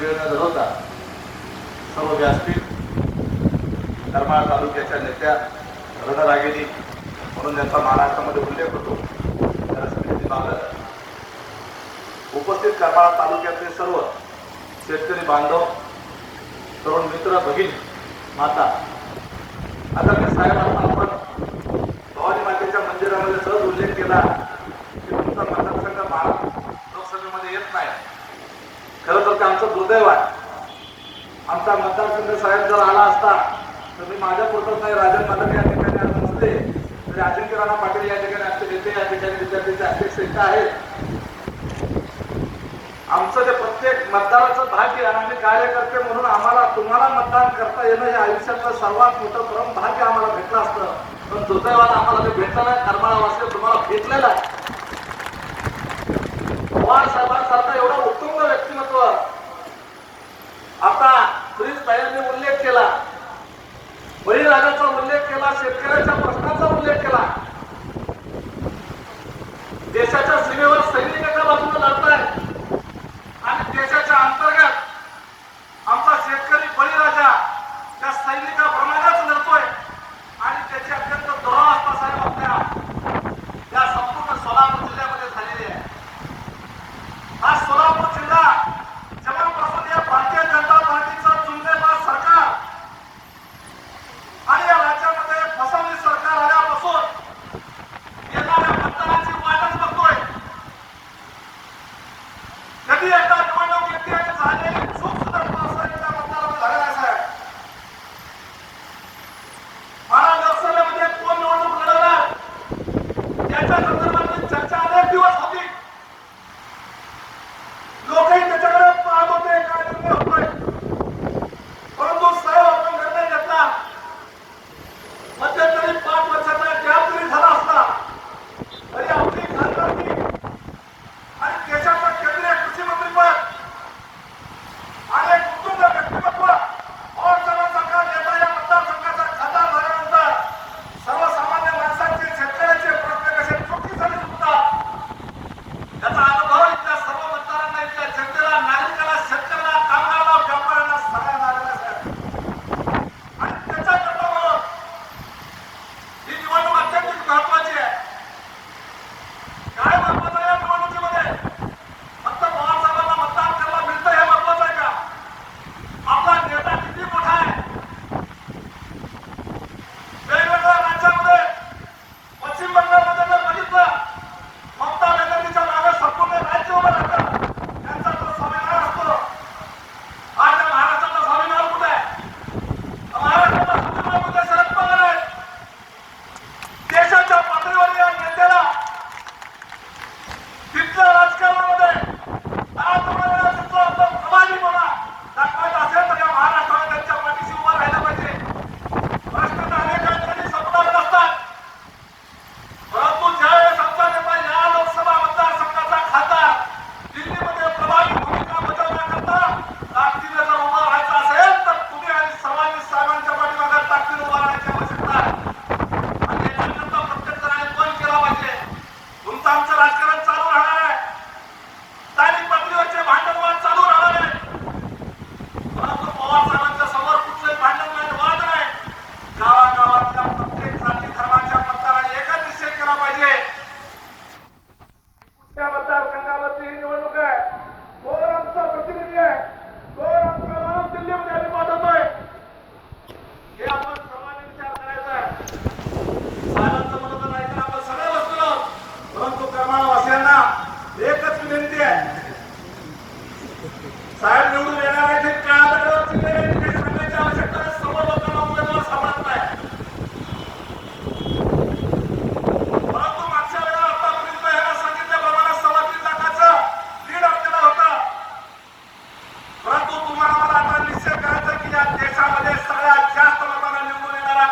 वेळ धरवता सर्व व्यासपीठ करमाळा तालुक्याच्या नेत्या हृदरागिनी म्हणून त्यांचा महाराष्ट्रामध्ये उल्लेख होतो. उपस्थित करमाळा तालुक्यातले सर्व शेतकरी बांधव तरुण मित्र भगिनी माता आता आमचा मतदारसंघ साहेब जर आला असता तर मी माझ्या पुरतच नाही राजन माधव या ठिकाणी आज नसते. तरी अजिंक्य राणा पाटील या ठिकाणी आमचे नेते या ठिकाणी विद्यार्थ्यांचे अध्यक्ष इथं आहेत. आमचं ते प्रत्येक मतदाराचं भाग्य आणि आम्ही कार्यकर्ते म्हणून आम्हाला तुम्हाला मतदान करता येणं हे आयुष्यातलं सर्वात मोठं परम भाग्य आम्हाला भेटलं असतं. पण दुर्दैवाला आम्हाला ते भेटलं नाही करमाळा तुम्हाला भेटलेलं आहे. बळीराजाचा उल्लेख केला शेतकऱ्याच्या प्रश्नाचा उल्लेख केला. देशाच्या सीमेवर सैनिक एका बाजूला लढत आहेत आणि देशाच्या अंतर्गत साहेब निवडून येणार आहे ते काय सांगायची आवश्यकता समोर लोकांना उमेदवार सापडत नाही. परंतु मागच्या वेळेला आतापर्यंत यांना सांगितल्याप्रमाणे सव्वा तीन लाखाचा लीड आपल्याला होता. परंतु तुम्हाला मला आता निश्चय करायचा की देशामध्ये सगळ्यात जास्त लोकांना निवडून येणारा